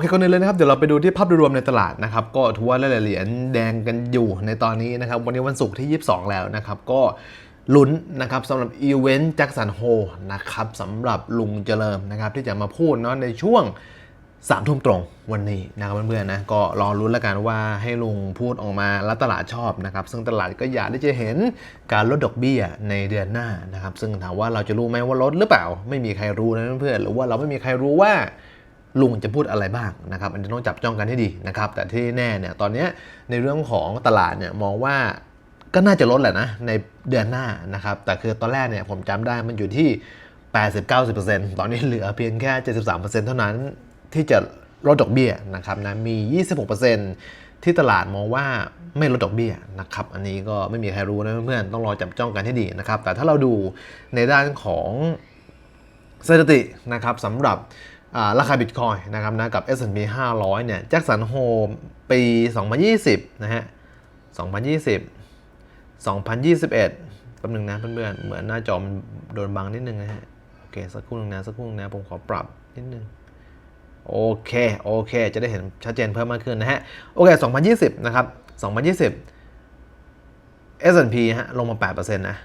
โอเคก่อนอื่นเลยนะครับเดี๋ยวเราไปดูที่ภาพรวมในตลาดนะครับก็ถือว่าหลายๆเหรียญแดงกันอยู่ในตอนนี้นะครับวันนี้วันศุกร์ที่ 22 แล้วนะครับก็ลุ้นนะครับสำหรับอีเวนต์แจ็คสันโฮนะครับสำหรับลุงเจริญนะครับที่จะมาพูดเนาะในช่วงสามทุ่มตรงวันนี้นะครับเพื่อนๆนะก็รอรุ้นแล้วกันว่าให้ลุงพูดออกมาแล้วตลาดชอบนะครับซึ่งตลาดก็อยากที่จะเห็นการลดดอกเบี้ยในเดือนหน้านะครับซึ่งถามว่าเราจะรู้ไหมว่าลดหรือเปล่า ไม่มีใครรู้นะเพื่อนๆหรือว่าเราไม่มีใครรู้ว่า ลุงจะพูดอะไรบ้างนะครับอันนี้ต้องจับจ้องกันให้ดีนะครับ แต่ที่แน่เนี่ยตอนนี้ในเรื่องของตลาดเนี่ยมองว่าก็น่าจะลดแหละนะในเดือนหน้านะครับ แต่คือตอนแรกเนี่ยผมจำได้มันอยู่ที่ 80-90%ตอนนี้เหลือเพียงแค่ 73%เท่านั้นที่จะลดดอกเบี้ยนะครับนะมี 26%ที่ตลาดมองว่าไม่ลดดอกเบี้ยนะครับ อันนี้ก็ไม่มีใครรู้นะเพื่อนๆต้องรอจับจ้องกันให้ดีนะครับ แต่ถ้าเราดูในด้านของสถิตินะครับสำหรับ ราคาบิตคอยนะครับนะกับ S&P 500 เนี่ยแจ็คสันโฮปี 2020 นะฮะ 2020 2021แป๊บนึงนะเพื่อนๆ เหมือนหน้าจอมันโดนบังนิดนึงนะฮะ โอเค สักครู่นึงนะ สักครู่นึงนะ ผมขอปรับนิดนึงโอเค โอเค จะได้เห็นชัดเจนเพิ่มมากขึ้นนะฮะ โอเค 2020 นะครับ 2020 S&P ฮะ ลงมา 8%นะ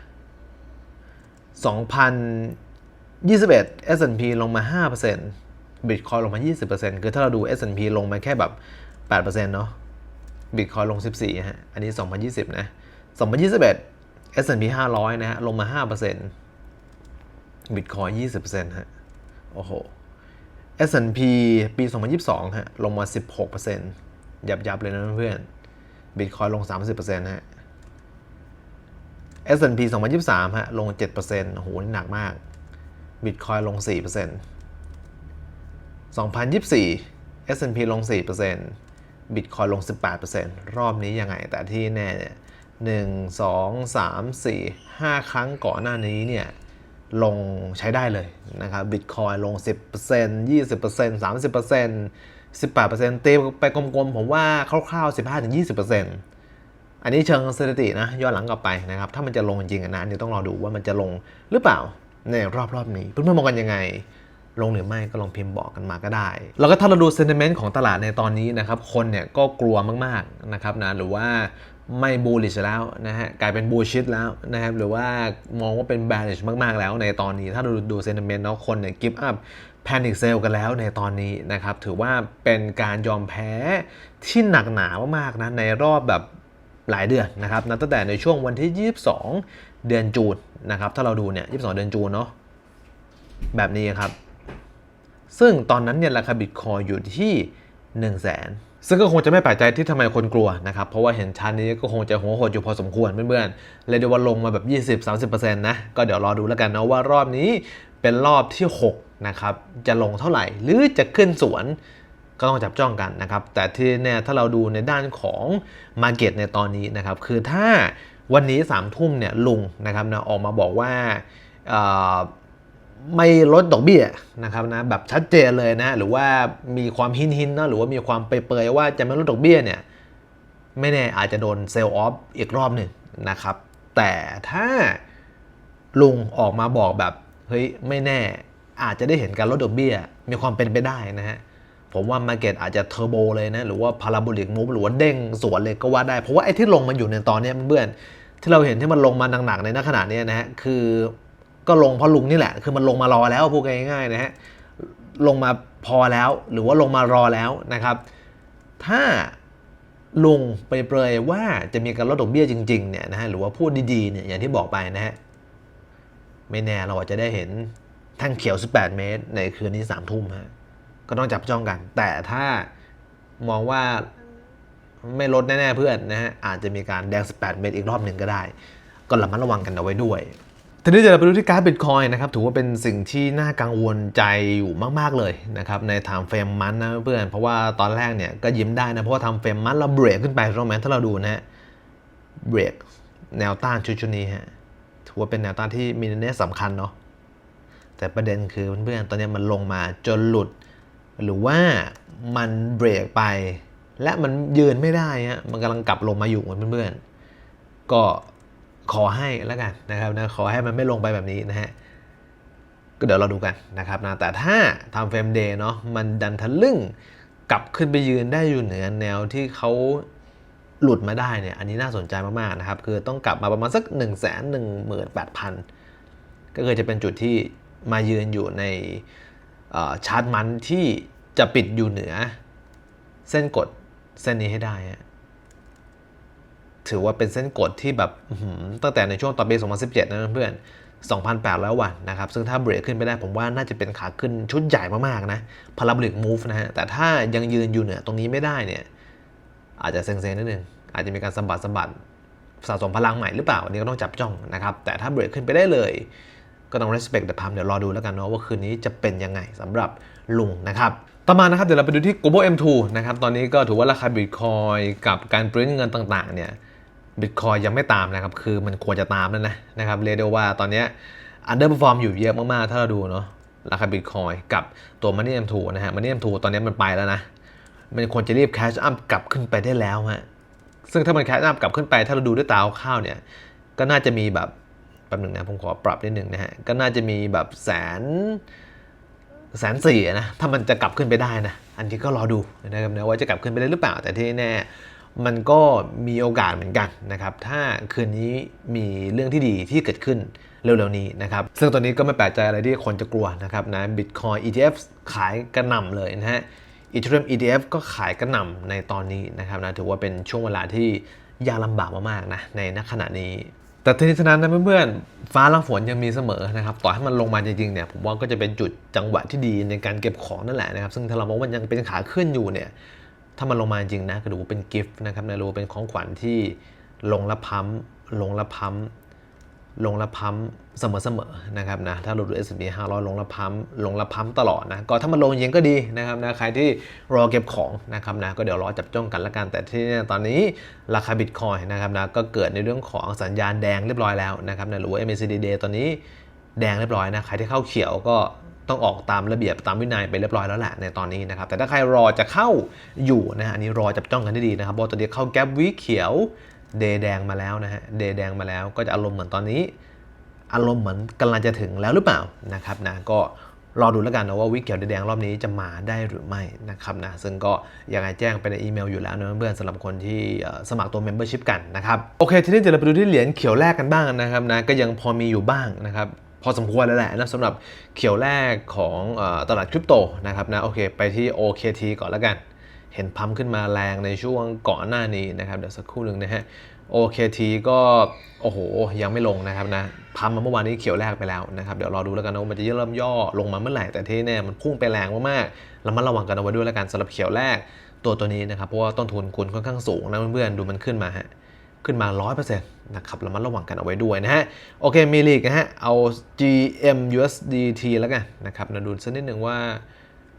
2021 S&P ลงมา 5% Bitcoin ลงมา 20%คือถ้าเราดู S&P ลงมาแค่แบบ 8%เนาะ Bitcoin ลง 14 ฮะ อันนี้ 2020 นะ 2021 S&P 500 นะฮะ ลงมา5% Bitcoin 20%ฮะ โอ้โห S&P ปี 2022 ฮะ ลงมา 16%ยับยับๆเลยนะเพื่อนๆ Bitcoin ลง 30%ฮะ S&P 2023 ฮะ ลง 7%โอ้โหนี่หนักมาก Bitcoin ลง 4% 2024 S&P ลง 4% Bitcoin ลง 18%รอบนี้ยังไง แต่ที่แน่เนี่ย1 2 3 4 5ครั้งก่อนหน้านี้เนี่ยลงใช้ได้เลยนะครับ Bitcoin ลง 10% 20% 30% 18%ตีไปกลมๆ ผมว่าคร่าวๆ 15-20%อันนี้เชิงสถิตินะย้อนหลังกลับไปนะครับ ถ้ามันจะลงจริงนะอันนี้ต้องรอดูว่ามันจะลงหรือเปล่าในรอบรอบๆนี้ เพื่อนๆมองกันยังไง ลงหรือไม่ก็ลองพิมพ์บอกกันมาก็ได้ แล้วก็ถ้าเราดูเซน t i เมนต์ของตลาดในตอนนี้นะครับ คนเนี่ยก็กลัวมากๆนะครับนะหรือว่าไม่บูลลิชแล้วนะฮะกลายเป็นบูชิดแล้วนะครับหรือว่ามองว่าเป็นแบ r ิชมากๆแล้วในตอนนี้ ถ้าเราดูเซน t i เมนต์เนาะคนเนี่ยกิฟต์อัพแพนิคเซลกันแล้วในตอนนี้นะครับถือว่าเป็นการยอมแพ้ที่หนักหนามากๆนะในรอบแบบหลายเดือนนะครับนับตั้งแต่ในช่วงวันที่ 22 เดือนจูนนะครับถ้าเราดูเนี่ย 22 เดือนจูนเนาะแบบนี้ครับ ซึ่งตอนนั้นเนี่ยราคาบิตคอยอยู่ที่ 1 0 0 0 0แสนซึ่งก็คงจะไม่แปลกใจที่ทำไมคนกลัวนะครับ เพราะว่าเห็นชั้นนี้ก็คงจะหัวโหดอยู่พอสมควรเพื่อนๆเลยเดี๋ยววันลงมาแบบ 20-30%นะ ก็เดี๋ยวรอดูแล้วกันนะว่ารอบนี้เป็นรอบที่ 6 นะครับ จะลงเท่าไหร่ หรือจะขึ้นสวนก็ต้องจับจ้องกันนะครับ แต่ที่แน่ถ้าเราดูในด้านของ Market ในตอนนี้นะครับ คือถ้าวันนี้3ามทุ่มเนี่ยลุงนะครับนะออกมาบอกว่า ไม่ลดดอกเบี้ยนะครับนะแบบชัดเจนเลยนะหรือว่ามีความหินหินๆนะหรือว่ามีความเปรยๆว่าจะไม่ลดดอกเบี้ยเนี่ยไม่แน่อาจจะโดนเซลล์ออฟอีกรอบหนึ่งนะครับ แต่ถ้าลุงออกมาบอกแบบเฮ้ยไม่แน่อาจจะได้เห็นการลดดอกเบี้ย มีความเป็นไปได้นะฮะผมว่ามาเก็ตอาจจะเทอร์โบเลยนะหรือว่าพาราโบลิกมูฟหรือว่าเด้งสวนเลยก็ว่าได้เพราะว่าไอ้ที่ลงมาอยู่ในตอนนี้เพื่อนที่เราเห็นที่มันลงมาหนักๆในณขณะเนี้ยนะฮะคือ ก็ลงเพราะลุงนี่แหละ คือมันลงมารอแล้วพูดง่ายๆนะฮะลงมาพอแล้วหรือว่าลงมารอแล้วนะครับ ถ้าลุงไปเปรยว่าจะมีการลดดอกเบี้ยจริงๆเนี่ยนะฮะหรือว่าพูดดีๆเนี่ยอย่างที่บอกไปนะฮะไม่แน่เราอาจจะได้เห็นแท่งเขียว 18 เมตร ในคืนนี้3ทุ่มฮะก็ต้องจับจ้องกัน แต่ถ้ามองว่าไม่ลดแน่ ๆ เพื่อนนะฮะอาจจะมีการแดง 18 เมตรอีกรอบหนึ่งก็ได้ ก็ระมัดระวังกันเอาไว้ด้วย ทีนี้จะไปดูที่การ์ดบิตคอยนะครับถือว่าเป็นสิ่งที่น่ากังวลใจอยู่มาก ๆ เลยนะครับในทม์เฟรมมันนะเพื่อนเพราะว่าตอนแรกเนี่ยก็ยิ้มได้นะ เพราะว่าทม์เฟรมมันเราเบรกขึ้นไปถูกไหมถ้าเราดูนะฮะเบรกแนวต้านชุดๆนี้ฮะถือว่าเป็นแนวต้านที่มีนัยสำคัญเนาะแต่ประเด็นคือเพื่อนๆตอนนี้มันลงมาจนหลุด หรือว่ามันเบรกไป และมันยืนไม่ได้ฮะมันกำลังกลับลงมาอยู่เพื่อนๆก็ ขอให้แล้วกันนะครับนะขอให้มันไม่ลงไปแบบนี้นะฮะก็เดี๋ยวเราดูกันนะครับนะแต่ถ้าทำเฟรมเดย์เนาะมันดันทะลึ่งกลับขึ้นไปยืนได้อยู่เหนือแนวที่เขาหลุดมาได้เนี่ยอันนี้น่าสนใจมากๆนะครับ คือต้องกลับมาประมาณสัก 1 1 8 0 0 0 ก็คือจะเป็นจุดที่มายืนอยู่ในชาร์ตมันที่จะปิดอยู่เหนือ เส้นกดเส้นนี้ให้ได้ฮะ ถือว่าเป็นเส้นกดที่แบบตั้งแต่ในช่วงตอนปี 2017 นะเพื่อนๆ2,800 วันนะครับ ซึ่งถ้าเบรกขึ้นไปได้ผมว่าน่าจะเป็นขาขึ้นชุดใหญ่มากๆนะพาราบลิกมูฟนะฮะ แต่ถ้ายังยืนอยู่เหนือตรงนี้ไม่ได้เนี่ย อาจจะเซ็งๆนิดนึง อาจจะมีการสะบัดสะบัดสะสมพลังใหม่หรือเปล่า อันนี้ก็ต้องจับจ้องนะครับ แต่ถ้าเบรกขึ้นไปได้เลย ก็ต้อง respect the pump เดี๋ยวรอดูแล้วกันเนาะว่าคืนนี้จะเป็นยังไงสำหรับลุงนะครับต่อมานะครับเดี๋ยวเราไปดูที่ global M2 นะครับ ตอนนี้ก็ถือว่าราคา Bitcoin กับการปริ้นเงินต่างๆเนี่ย Bitcoin ยังไม่ตามนะครับ คือมันควรจะตามแล้วนะนะครับเรียกได้ว่าตอนนี้ย underperform อยู่เยอะมาก ๆ ถ้าเราดูเนาะราคา Bitcoin กับตัว Money M2 นะฮะ Money M2 ตอนนี้มันไปแล้วนะ มันควรจะรีบ cash up กลับขึ้นไปได้แล้วฮะซึ่งถ้ามัน cash up กลับขึ้นไป ถ้าเราดูด้วยตาข้าวเนี่ยก็น่าจะมีแบบแป๊บหนึ่งนะผมขอปรับนิดหนึ่งนะฮะก็น่าจะมีแบบแสนแสนสี่นะถ้ามันจะกลับขึ้นไปได้นะอันนี้ก็รอดูนะครับนะว่าจะกลับขึ้นไปได้หรือเปล่าแต่ที่แน่ มันก็มีโอกาสเหมือนกันนะครับ ถ้าคืนนี้มีเรื่องที่ดีที่เกิดขึ้นเร็วๆนี้นะครับ ซึ่งตอนนี้ก็ไม่แปลกใจอะไรที่คนจะกลัวนะครับนะ Bitcoin ETF ขายกระหน่ำเลยนะฮะ Ethereum ETF ก็ขายกระหน่ำในตอนนี้นะครับนะถือว่าเป็นช่วงเวลาที่ยากลำบากมากๆนะในณขณะนี้ แต่ทีนี้ฉะนั้นนะเพื่อนๆ ฟ้าลังฝนยังมีเสมอนะครับต่อให้มันลงมาจริงๆเนี่ยผมว่าก็จะเป็นจุดจังหวะที่ดีในการเก็บของนั่นแหละนะครับซึ่งถ้าเรามองว่ามันยังเป็นขาขึ้นอยู่เนี่ย ถ้ามันลงมาจริงนะก็ดูว่าเป็นกิฟต์นะครับนะรู้ว่าเป็นของขวัญที่ลงละพัมลงละพัมลงละพัมเสมอๆนะครับนะถ้าเราดู S&P 500 ลงละพัมลงละพัมตลอดนะก็ถ้ามันลงจริงก็ดีนะครับนะใครที่รอเก็บของนะครับนะก็เดี๋ยวรอจับจ้องกันละกันแต่ที่ตอนนี้ราคาบิตคอยนะครับนะก็เกิดในเรื่องของสัญญาณแดงเรียบร้อยแล้วนะครับนะหรือว่า MACD Day ตอนนี้แดงเรียบร้อยนะใครที่เข้าเขียวก็ ต้องออกตามระเบียบตามวินัยไปเรียบร้อยแล้วแหละในตอนนี้นะครับ แต่ถ้าใครรอจะเข้าอยู่นะฮะอันนี้รอจับจ้องกันให้ดีนะครับเพราะตอนนี้เข้าแก๊ปวิเขียวเดแดงมาแล้วนะฮะเดแดงมาแล้วก็จะอารมณ์เหมือนตอนนี้ อารมณ์เหมือนกำลังจะถึงแล้วหรือเปล่านะครับนะก็รอดูแล้วกันนะว่าวิกเขียวแดงรอบนี้จะมาได้หรือไม่นะครับนะซึ่งก็ยังไงแจ้งไปในอีเมลอยู่แล้วนะเพื่อนๆสำหรับคนที่สมัครตัว Membership กันนะครับ โอเค ทีนี้เดี๋ยวเราไปดูที่เหรียญเขียวแรกกันบ้างนะครับนะก็ยังพอมีอยู่บ้างนะครับ พอสมควรแล้วแหละนะสำหรับเขียวแรกของอตลาดคริปโตนะครับนะโอเคไปที่ OKT ก่อนแล้วกัน เห็นพัมขึ้นมาแรงในช่วงก่อนหน้านี้นะครับเดี๋ยวสักครู่หนึ่งนะฮะ OKT ก็โอ้โหยังไม่ลงนะครับนะพัมมาเมื่อวานนี้เขียวแรกไปแล้วนะครับเดี๋ยวรอดูแล้วกันนะว่ามันจะเริ่มย่อลงมาเมื่อไหร่แต่ที่แน่มันพุ่งไปแรงมากๆระมัดระวังกันเอาไว้ด้วยแล้วกันสำหรับเขียวแรกตัวตัวนี้นะครับเพราะว่าต้นทุนคุณค่อนข้างสูงนะเพื่อนๆดูมันขึ้นมาฮะ ขึ้นมา 100%นะครับเระมัดระวังกันเอาไว้ด้วยนะฮะ โอเคมีลีกนะฮะ เอา GM USDT แล้วกันนะครับนะดูสักนิดหนึ่งว่า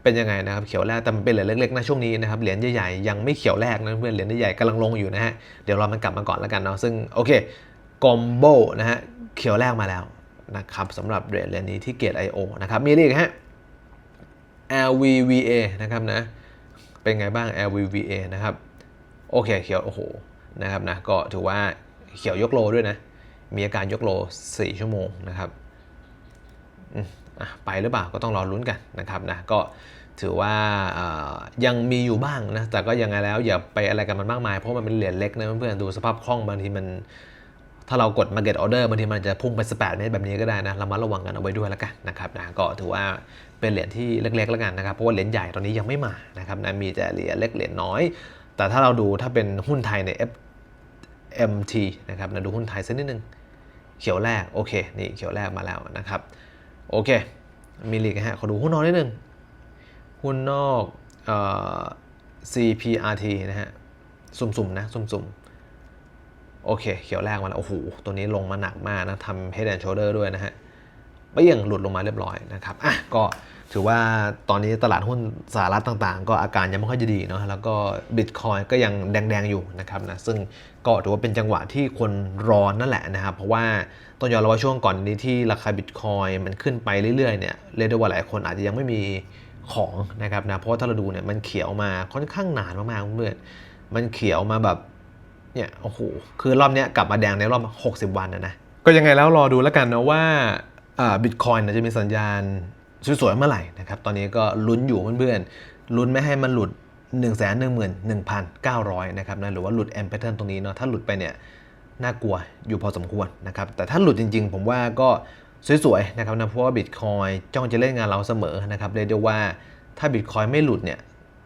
เป็นยังไงนะครับเขียวแรกแต่มันเป็นเหรียญเล็กๆนะช่วงนี้นะครับเหรียญใหญ่ๆยังไม่เขียวแรกนะเพื่อนเหรียญใหญ่ๆกำลังลงอยู่นะฮะเดี๋ยวรอมันกลับมาก่อนแล้วกันเนาะซึ่งโอเคกอมโบนะฮะเขียวแรกมาแล้วนะครับสำหรับเหรียญเหรียญนี้ที่เกต IO นะครับมีอะไรอีกฮะ LVVA นะครับนะเป็นไงบ้าง LVVA นะครับโอเคเขียวโอ้โห นะครับนะก็ถือว่าเขียวยกโลด้วยนะ มีอาการยกโล 4 ชั่วโมงนะครับอืมอะไปหรือเปล่าก็ต้องรอลุ้นกันนะครับนะก็ถือว่ายังมีอยู่บ้างนะแต่ก็ยังไงแล้วอย่าไปอะไรกับมันมากมาย เพราะมันเป็นเหรียญเล็กนะเพื่อนๆดูสภาพคล่องบางทีมัน ถ้าเรากด market order บางทีมันจะพุ่งไป18เมตรแบบนี้ก็ได้นะระมัดระวังกันเอาไว้ด้วยแล้วกันนะครับนะก็ถือว่าเป็นเหรียญที่เล็กๆแล้วกันนะครับเพราะว่าเหรียญใหญ่ตอนนี้ยังไม่มานะครับนะมีแต่เหรียญเล็กเหรียญน้อย แต่ถ้าเราดูถ้าเป็นหุ้นไทยใน MT นะครับนะดูหุ้นไทยสักนิดนึง เขียวแรก โอเค นี่เขียวแรกมาแล้วนะครับ โอเค มีลีกนะฮะ ขอดูหุ้นนอกนิดนึง หุ้นนอกเอ่อ CPRT นะฮะ สุ่มๆนะ สุ่มๆ โอเค เขียวแรกมาแล้ว โอ้โห ตัวนี้ลงมาหนักมากนะทำ head and shoulder ด้วยนะฮะ เปี้ยงหลุดลงมาเรียบร้อยนะครับอะก็ถือว่าตอนนี้ตลาดหุ้นสหรัฐต่างๆ ก็อาการยังไม่ค่อยจะดีเนาะแล้วก็ Bitcoin ก็ยังแดงๆอยู่นะครับนะซึ่งก็ถือว่าเป็นจังหวะที่คนรอนั่นแหละนะครับ เพราะว่าต้องยอมรับว่าช่วงก่อนนี้ที่ราคา Bitcoin มันขึ้นไปเรื่อยๆเนี่ยเรียกได้ว่าหลายคนอาจจะยังไม่มีของนะครับนะเพราะว่าถ้าเราดูเนี่ยมันเขียวมาค่อนข้างนานมากๆเพื่อนมันเขียวมาแบบเนี่ยโอ้โหคือรอบเนี้ยกลับมาแดงในรอบ 60 วันนะนะก็ยังไงแล้วรอดูแล้วกันนะว่า บิตคอยน์จะมีสัญญาณสวยๆเมื่อไหร่นะครับตอนนี้ก็ลุ้นอยู่เพื่อนๆลุ้นไม่ให้มันหลุด 1 1 1 9 0 0นะครับนะหรือว่าหลุด M pattern ตรงนี้เนาะถ้าหลุดไปเนี่ยน่ากลัวอยู่พอสมควรนะครับแต่ถ้าหลุดจริงๆ ผมว่าก็สวยๆนะครับนะเพราะว่าบิตคอยจ้องจะเล่นงานเราเสมอนะครับเรียกได้ว่าถ้าบิตคอยไม่หลุดเนี่ย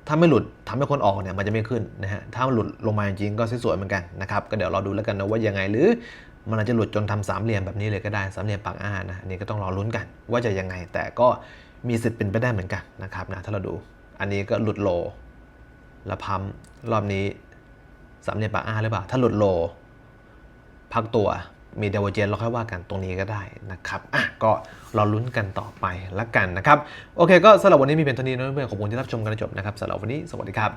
ถ้าไม่หลุดทำให้คนออกเนี่ยมันจะไม่ขึ้นนะฮะถ้ามันหลุดลงมาจริงๆก็สวยๆเหมือนกันนะครับก็เดี๋ยวเราดูแล้วกันนะว่ายังไงหรือ มันอาจจะหลุดจนทำสามเหลี่ยมแบบนี้เลยก็ได้สามเหลี่ยมปากอ้านะอันนี้ก็ต้องรอลุ้นกัน ว่าจะยังไง แต่ก็มีสิทธิ์เป็นไปได้เหมือนกันนะครับนะถ้าเราดูอันนี้ก็หลุดโลแล้วพัมรอบนี้สามเหลี่ยมปากอ้าหรือเปล่า ถ้าหลุดโล พักตัวมีเดวเจนเราค่อยว่ากันตรงนี้ก็ได้นะครับอะก็รอลุ้นกันต่อไปละกันนะครับ โอเค ก็สำหรับวันนี้มีเป็นเท่านี้นะเพื่อนๆขอบคุณที่รับชมกันจนจบนะครับสำหรับวันนี้สวัสดีครับ